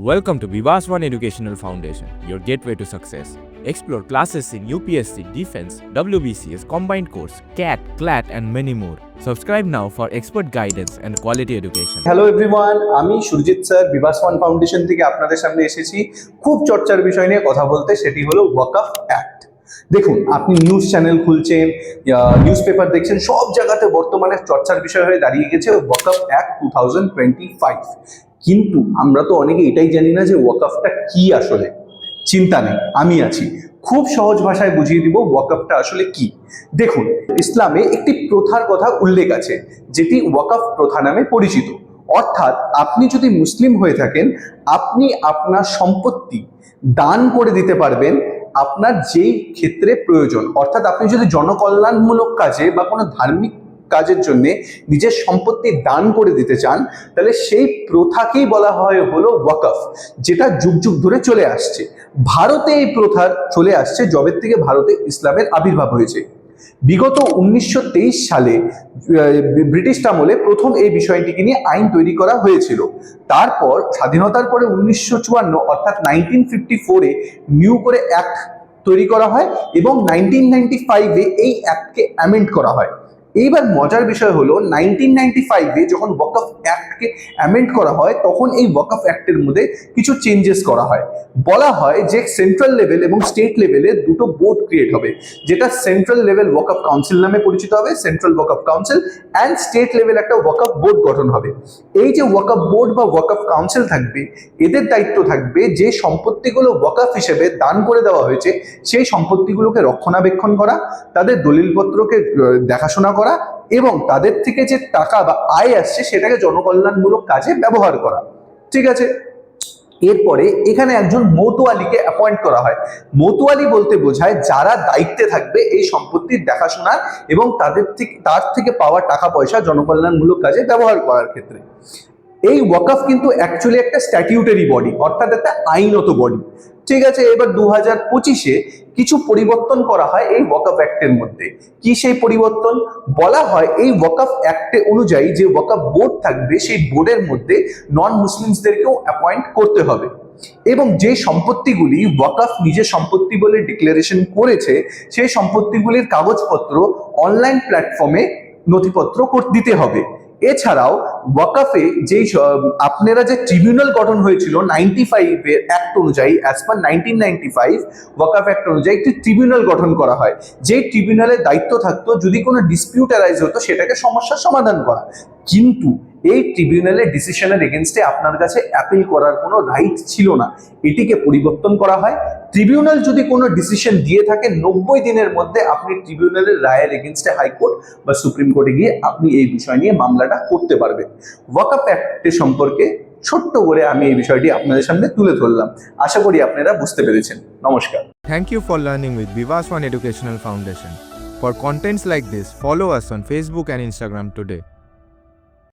Welcome to Vivas One Educational Foundation, your gateway to success. Explore classes in UPSC, Defense, WBCS, Combined Course, CAT, CLAT, and many more. Subscribe now for expert guidance and quality education. Hello everyone আমি Surajit sir Vivas one foundation থেকে আপনাদের সামনে এসেছি খুব চর্চার বিষয় নিয়ে কথা বলতে সেটি হলো ওয়াকআপ অ্যাক্ট দেখুন আপনি নিউজ চ্যানেল খুলছেন নিউজ পেপার দেখছেন সব জায়গাতে বর্তমানে চর্চার বিষয় হয়ে দাঁড়িয়ে গেছে Waqf act two thousand twenty five কিন্তু আমরা তো অনেকে এটাই জানি না যে ওয়াকআপটা কি আসলে। চিন্তা নেই, আমি আছি। খুব সহজ ভাষায় বুঝিয়ে দিব ওয়াকআপটা আসলে কি। দেখুন, ইসলামে একটি প্রথার কথা উল্লেখ আছে, যেটি ওয়াকআফ প্রথা নামে পরিচিত। অর্থাৎ আপনি যদি মুসলিম হয়ে থাকেন, আপনি আপনার সম্পত্তি দান করে দিতে পারবেন আপনার যেই ক্ষেত্রে প্রয়োজন। অর্থাৎ আপনি যদি জনকল্যাণমূলক কাজে বা কোনো ধার্মিক কাজের জন্য নিজের সম্পত্তি দান করে দিতে চান, তাহলে সেই প্রথাকেই বলা হয় হলো ওয়াকফ, যেটা যুগ যুগ ধরে চলে আসছে। ভারতে এই প্রথা চলে আসছে জবের থেকে ভারতে ইসলামের আবির্ভাব হয়েছে। বিগত উনিশশো তেইশ সালে ব্রিটিশ আমলে প্রথম এই বিষয়টিকে নিয়ে আইন তৈরি করা হয়েছিল। তারপর স্বাধীনতার পরে উনিশশো চুয়ান্ন, অর্থাৎ নাইনটিন ফিফটি ফোরে নিউ করে অ্যাক্ট তৈরি করা হয় এবং নাইনটিন নাইনটি ফাইভে এই অ্যাক্টকে অ্যামেন্ড করা হয়। এইবার মজার বিষয় হলো নাইনটিন নাইনটি ফাইভে যখন ওয়াকফ অ্যাক্টকে অ্যামেন্ড করা হয়, তখন এই ওয়াকফ অ্যাক্টের মধ্যে কিছু চেঞ্জেস করা হয়। বলা হয় যে সেন্ট্রাল লেভেল এবং স্টেট লেভেলে দুটো বোর্ড ক্রিয়েট হবে, যেটা সেন্ট্রাল লেভেল ওয়াকফ কাউন্সিল নামে পরিচিত হবে central Waqf council and state level একটা ওয়াকফ বোর্ড গঠন হবে। এই যে ওয়াকফ বোর্ড বা ওয়াকফ কাউন্সিল থাকবে, এদের দায়িত্ব থাকবে যে সম্পত্তিগুলো ওয়াকফ হিসেবে দান করে দেওয়া হয়েছে, সেই সম্পত্তিগুলোকে রক্ষণাবেক্ষণ করা, তাদের দলিলপত্রকে দেখাশোনা করা এবং তাদের থেকে যে টাকা বা আয় আসছে সেটাকে জনকল্যাণমূলক কাজে ব্যবহার করা। ঠিক আছে? এরপরে এখানে একজন মতুয়ালিকে অ্যাপয়েন্ট করা হয়। মতুয়ালি বলতে বোঝায় যারা দায়িত্বে থাকবে এই সম্পত্তির দেখাশোনার এবং তাদের থেকে, তার থেকে পাওয়া টাকা পয়সা জনকল্যাণমূলক কাজে ব্যবহার করার ক্ষেত্রে। এই ওয়াকফ কিন্তু অ্যাকচুয়ালি একটা স্ট্যাটিউটারি বডি অর্থাৎ একটা আইনত বডি ঠিক আছে, এবার দু হাজার পঁচিশে কিছু পরিবর্তন করা হয় এই ওয়াকফ অ্যাক্টের মধ্যে। কি সেই পরিবর্তন? বলা হয় এই ওয়াকফ অ্যাক্টে অনুযায়ী যে ওয়াকফ বোর্ড থাকবে, সেই বোর্ডের মধ্যে নন মুসলিমসদেরকেও অ্যাপয়েন্ট করতে হবে। এবং যে সম্পত্তিগুলি ওয়াকফ নিজের সম্পত্তি বলে ডিক্লারেশন করেছে, সেই সম্পত্তিগুলির কাগজপত্র অনলাইন প্ল্যাটফর্মে নথিপত্র দিতে হবে। এছাড়াও ওয়াকাফে যেই আপনারা যে ট্রিবিউনাল গঠন হয়েছিল নাইনটি ফাইভের অ্যাক্ট অনুযায়ী as per nineteen ninety five Waqf act অনুযায়ী একটি ট্রিবিউনাল গঠন করা হয়। যেই ট্রিবিউনালের দায়িত্ব থাকতো, যদি কোনো ডিসপিউট অ্যারাইজ হতো, সেটাকে সমস্যার সমাধান করা। কিন্তু এই ট্রিবিউনালের ডিসিশনের এগেনস্টে আপনার কাছে অ্যাপিল করার কোনো রাইট ছিল না। এটিকে পরিবর্তন করা হয়। ট্রিবিউনাল যদি কোনো ডিসিশন দিয়ে থাকে নব্বই দিনের মধ্যে আপনি ট্রিবিউনালের রায়ের এগেনস্টে হাইকোর্ট বা সুপ্রিম কোর্টে গিয়ে আপনি এই বিষয় নিয়ে মামলাটা করতে পারবেন। ওয়াকআপ অ্যাক্টের সম্পর্কে ছোট্ট করে আমি এই বিষয়টি আপনাদের সামনে তুলে ধরলাম। আশা করি আপনারা বুঝতে পেরেছেন। নমস্কার। Thank you for learning with Vivas One educational foundation for contents like this, follow us on Facebook and Instagram today.